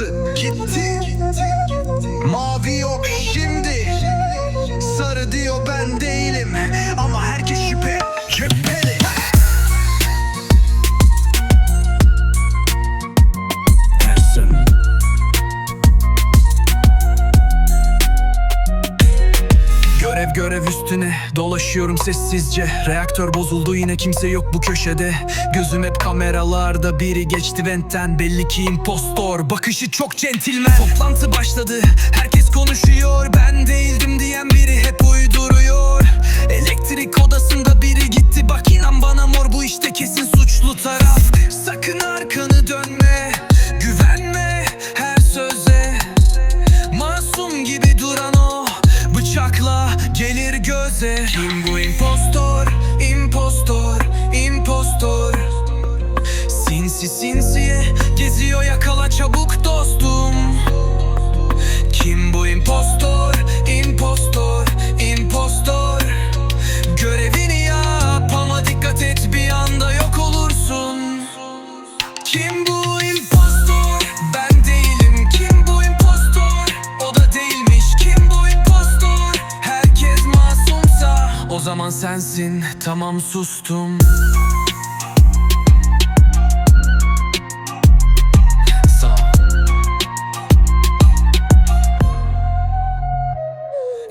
kırmızı gitti. Mavi yok şimdi. Sarı diyor ben değilim üstüne dolaşıyorum sessizce. Reaktör bozuldu yine kimse yok bu köşede. Gözüm hep kameralarda biri geçti ventten Belli ki impostor bakışı çok centilmen. Toplantı başladı herkes konuşuyor. Ben değildim diyen biri hep uyduruyor göze. Kim bu impostor, impostor, impostor. Sinsi sinsiye zaman sensin. Tamam sustum. Sağ.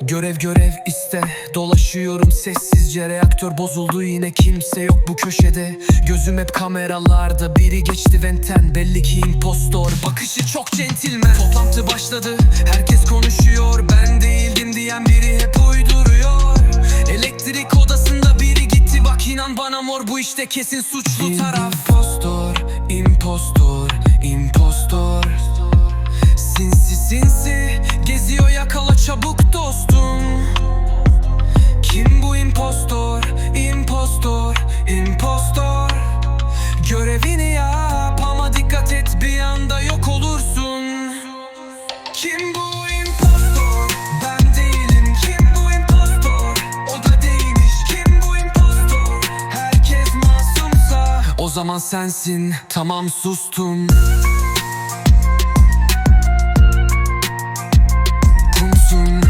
Görev görev iste. Dolaşıyorum sessizce. Reaktör bozuldu yine kimse yok bu köşede. Gözüm hep kameralarda. Biri geçti venten. Belli ki impostor. Bakışı çok centilmen. Toplantı başladı. Herkes konuşuyor. Ben değildim diyen biri hep uyduruyor bu işte kesin suçlu taraf. Impostor, impostor, impostor. Sinsi sinsi geziyor yakala çabuk dostum. Kim bu impostor, impostor, impostor? Görevini yap ama dikkat et bir anda yok olursun. Kim zaman sensin. Tamam sustum. Kumsun.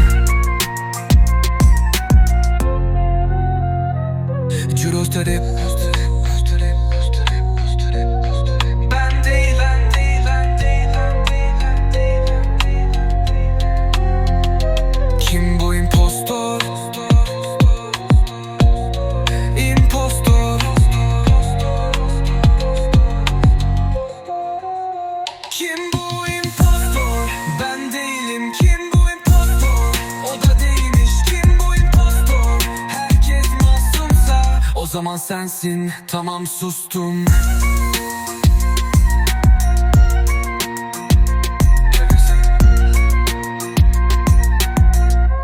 Cürosterip Ben Kim bu impostor? Ben değilim. Kim bu impostor? O da değilmiş. Kim bu impostor? Herkes masumsa o zaman sensin. Tamam sustum.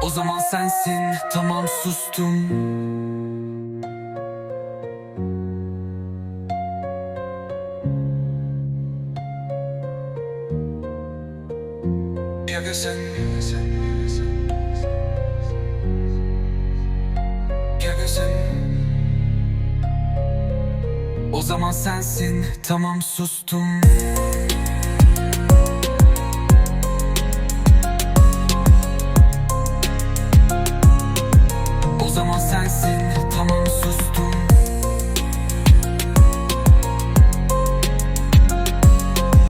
O zaman sensin. Tamam sustum. ya que O zaman sensin. Tamam sustum. O zaman sensin.